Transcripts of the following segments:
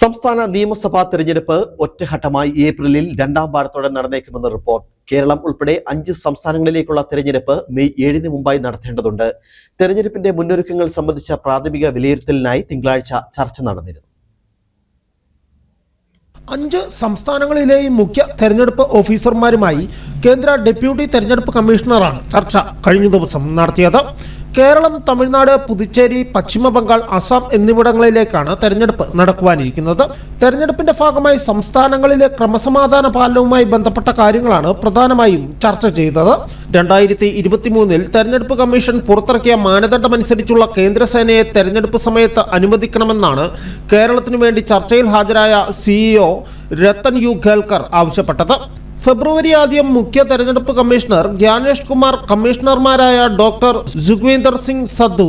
സംസ്ഥാന നിയമസഭാ തെരഞ്ഞെടുപ്പ് ഒറ്റഘട്ടമായി ഏപ്രിലിൽ രണ്ടാം വാരത്തോടെ നടന്നേക്കുമെന്ന് റിപ്പോർട്ട്. കേരളം ഉൾപ്പെടെ അഞ്ച് സംസ്ഥാനങ്ങളിലേക്കുള്ള തെരഞ്ഞെടുപ്പ് മെയ് ഏഴിന് മുമ്പായി നടത്തേണ്ടതുണ്ട്. തെരഞ്ഞെടുപ്പിന്റെ മുന്നൊരുക്കങ്ങൾ സംബന്ധിച്ച പ്രാഥമിക വിലയിരുത്തലിനായി തിങ്കളാഴ്ച ചർച്ച നടന്നിരുന്നു. അഞ്ച് സംസ്ഥാനങ്ങളിലെയും മുഖ്യ തെരഞ്ഞെടുപ്പ് ഓഫീസർമാരുമായി കേന്ദ്ര ഡെപ്യൂട്ടി തെരഞ്ഞെടുപ്പ് കമ്മീഷണറാണ് ചർച്ച കഴിഞ്ഞ ദിവസം നടത്തിയത്. കേരളം തമിഴ്നാട് പുതുച്ചേരി പശ്ചിമ ബംഗാൾ അസം എന്നിവിടങ്ങളിലേക്കാണ് തെരഞ്ഞെടുപ്പ് നടക്കുവാനിരിക്കുന്നത്. തെരഞ്ഞെടുപ്പിന്റെ ഭാഗമായി സംസ്ഥാനങ്ങളിലെ ക്രമസമാധാന പാലനവുമായി ബന്ധപ്പെട്ട കാര്യങ്ങളാണ് പ്രധാനമായും ചർച്ച ചെയ്തത്. രണ്ടായിരത്തി ഇരുപത്തിമൂന്നിൽ തെരഞ്ഞെടുപ്പ് കമ്മീഷൻ പുറത്തിറക്കിയ മാനദണ്ഡമനുസരിച്ചുള്ള കേന്ദ്രസേനയെ തെരഞ്ഞെടുപ്പ് സമയത്ത് അനുവദിക്കണമെന്നാണ് കേരളത്തിനു വേണ്ടി ചർച്ചയിൽ ഹാജരായ സിഇഒ രത്തൻ യു ഖേൽക്കർ ആവശ്യപ്പെട്ടത്. ഫെബ്രുവരി ആദ്യം മുഖ്യ തെരഞ്ഞെടുപ്പ് കമ്മീഷണർ ജ്ഞാനേഷ് കുമാർ കമ്മീഷണർമാരായ ഡോക്ടർ ജുഗ്വീന്ദർ സിംഗ് സദ്ദു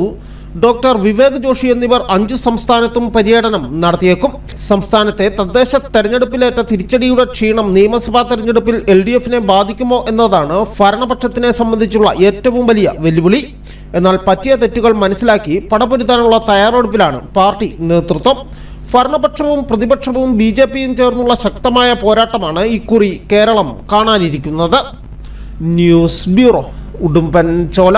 ഡോക്ടർ വിവേക് ജോഷി എന്നിവർ അഞ്ച് സംസ്ഥാനത്തും പര്യടനം നടത്തിയേക്കും. സംസ്ഥാനത്തെ തദ്ദേശ തെരഞ്ഞെടുപ്പിലേറ്റ തിരിച്ചടിയുടെ ക്ഷീണം നിയമസഭാ തെരഞ്ഞെടുപ്പിൽ എൽ ഡി എഫിനെ ബാധിക്കുമോ എന്നതാണ് ഭരണപക്ഷത്തിനെ സംബന്ധിച്ചുള്ള ഏറ്റവും വലിയ വെല്ലുവിളി. എന്നാൽ പറ്റിയ തെറ്റുകൾ മനസ്സിലാക്കി പടപൊരുത്താനുള്ള തയ്യാറെടുപ്പിലാണ് പാർട്ടി നേതൃത്വം. ഭരണപക്ഷവും പ്രതിപക്ഷവും ബി ജെ പിയും ചേർന്നുള്ള ശക്തമായ പോരാട്ടമാണ് ഇക്കുറി കേരളം കാണാനിരിക്കുന്നത്. News bureau Udumbanchola.